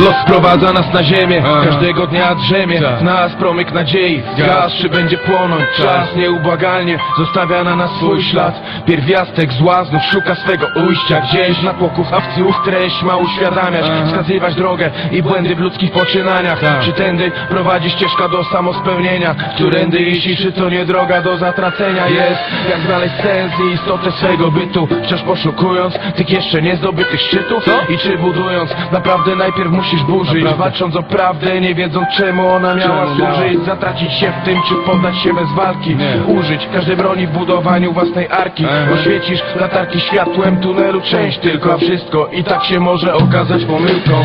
Los sprowadza nas na ziemię. Każdego dnia drzemie. Tak. W nas promyk nadziei Gaz czy będzie płonąć. Czas nieubłagalnie Zostawia na nas swój ślad. Pierwiastek zła znów szuka swego ujścia. Gdzieś na pokuchawcy ów treść ma uświadamiać Aha. Wskazywać drogę i błędy w ludzkich poczynaniach. Tak. Czy tędy prowadzi ścieżka do samospełnienia. Którędy jeśli czy to nie droga do zatracenia. Jest Jak znaleźć sens i istotę swego bytu. Wciąż poszukując tych jeszcze niezdobytych szczytów I czy budując naprawdę najpierw musisz Naprawdę. Walcząc o prawdę nie wiedząc czemu ona miała Czemu miała? służyć Zatracić się w tym czy poddać się bez walki Nie. Użyć każdej broni w budowaniu własnej arki. Oświecisz latarki światłem tunelu część tylko A wszystko i tak się może okazać pomyłką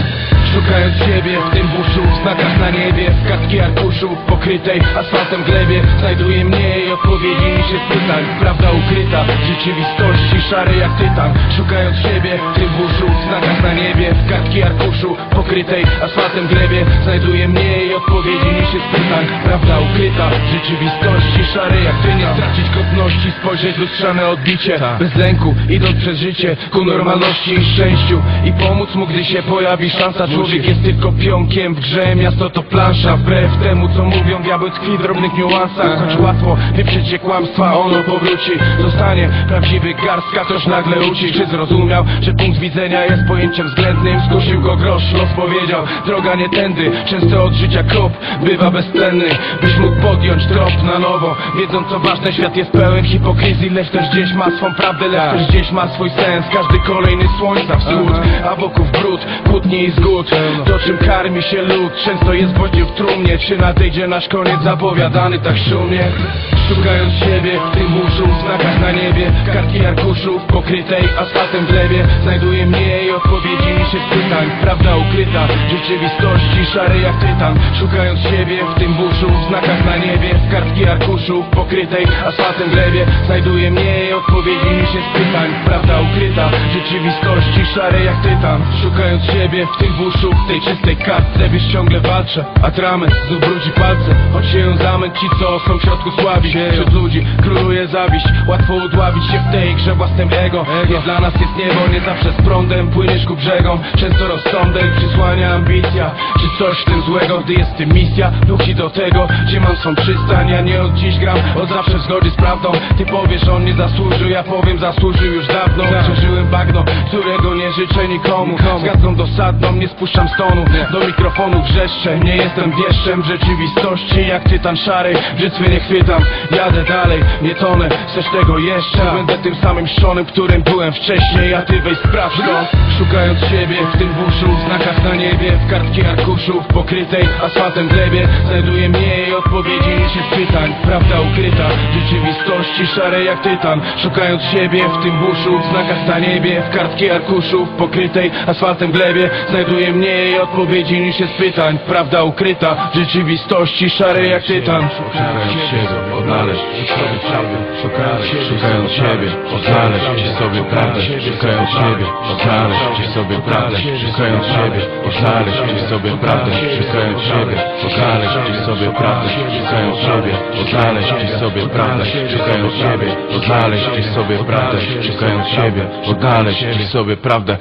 Szukając siebie w tym buszu, w znakach na niebie W kartki arkuszu, w pokrytej asfaltem glebie. Znajduję mniej odpowiedzi niż jest pytań Prawda ukryta w rzeczywistości, szary jak tytan. Szukając siebie w tym buszu, w znakach na niebie W kartki arkuszu, pokrytej asfaltem glebie. Znajduję mniej odpowiedzi niż jest pytań Prawda ukryta w rzeczywistości, szary jak ty Nie stracić godności, spojrzeć w lustrzane odbicie. Tak. Bez lęku, idąc przez życie ku normalności i szczęściu. I pomóc mu, gdy się pojawi szansa Człowiek jest tylko pionkiem w grze, miasto to plansza. Wbrew temu, co mówią, diabeł tkwi w drobnych niuansach. Choć łatwo wyprzeć się kłamstwa, ono powróci. Zostanie prawdziwy garstka, ktoś nagle uci. Czy zrozumiał, że punkt widzenia jest pojęciem względnym? Skusił go grosz, los powiedział Droga nie tędy, często od życia krop Bywa bezcenny, byś mógł podjąć trop na nowo Wiedząc co ważne, świat jest pełen hipokryzji. Lecz też gdzieś ma swą prawdę, lecz też gdzieś ma swój sens. Każdy kolejny słońca wschód, a wokół brud, kłótni i zgód To czym karmi się lud, często jest gwoździem w trumnie. Czy nadejdzie nasz koniec zapowiadany tak szumnie Szukając siebie w tym buszu, Kartki arkuszów pokrytej asfaltem glebie Znajduję mniej odpowiedzi niż jest pytań Prawda ukryta w rzeczywistości szary jak tytan. Szukając siebie w tym buszu, w znakach na niebie. W Kartki arkuszów pokrytej asfaltem glebie Znajduję mniej odpowiedzi niż jest pytań Prawda ukryta w rzeczywistości szary jak tytan. Szukając siebie w tym buszu, w tej czystej kartce. Wiesz ciągle walczę, a trament znów brudzi palce. Choć się zamęt ci co są w środku słabi Wśród ludzi króluje zawiść Łatwo udławić się w tej grze własnym ego. Nie dla nas jest niebo, nie zawsze z prądem Płyniesz ku brzegom, często rozsądek Przysłania ambicja, czy coś w tym złego Gdy jest tym misja, duchi do tego Gdzie mam swą przystań, ja nie od dziś gram Od zawsze w zgodzie z prawdą. Ty powiesz, on nie zasłużył, ja powiem zasłużył już dawno. Przeżyłem bagno, którego nie życzę nikomu. Zgadzą dosadną, nie spuszczam stonu. Do mikrofonu wrzeszczę, nie jestem wieszczem W rzeczywistości. Jak tytan szary Brzytwy nie chwytam, jadę dalej Nie tonę, chcesz tego jeszcze Będę tym samym szczonem, którym byłem wcześniej A ty weź sprawdź to. Szukając siebie w tym buszu W znakach na niebie, w kartki arkuszów Pokrytej asfaltem glebie Znajduję mniej odpowiedzi niż jest pytań. Prawda ukryta w rzeczywistości szare jak tytan Szukając siebie w tym buszu W znakach na niebie, w kartki arkuszów Pokrytej asfaltem glebie Znajduję mniej odpowiedzi niż jest pytań Prawda ukryta w rzeczywistości szare jak tytan Szukając siebie, odnaleźć sobie prawdę Szukając, szukając siebie, odnaleźć ci sobie prawdę Szukając siebie, odnaleźć ci sobie prawdę Szukając siebie, odnaleźć ci sobie prawdę Szukając siebie, odnaleźć ci sobie prawdę Szukając siebie, odnaleźć ci sobie prawdę Szukając siebie, odnaleźć ci sobie prawdę Szukając siebie, odnaleźć ci sobie prawdę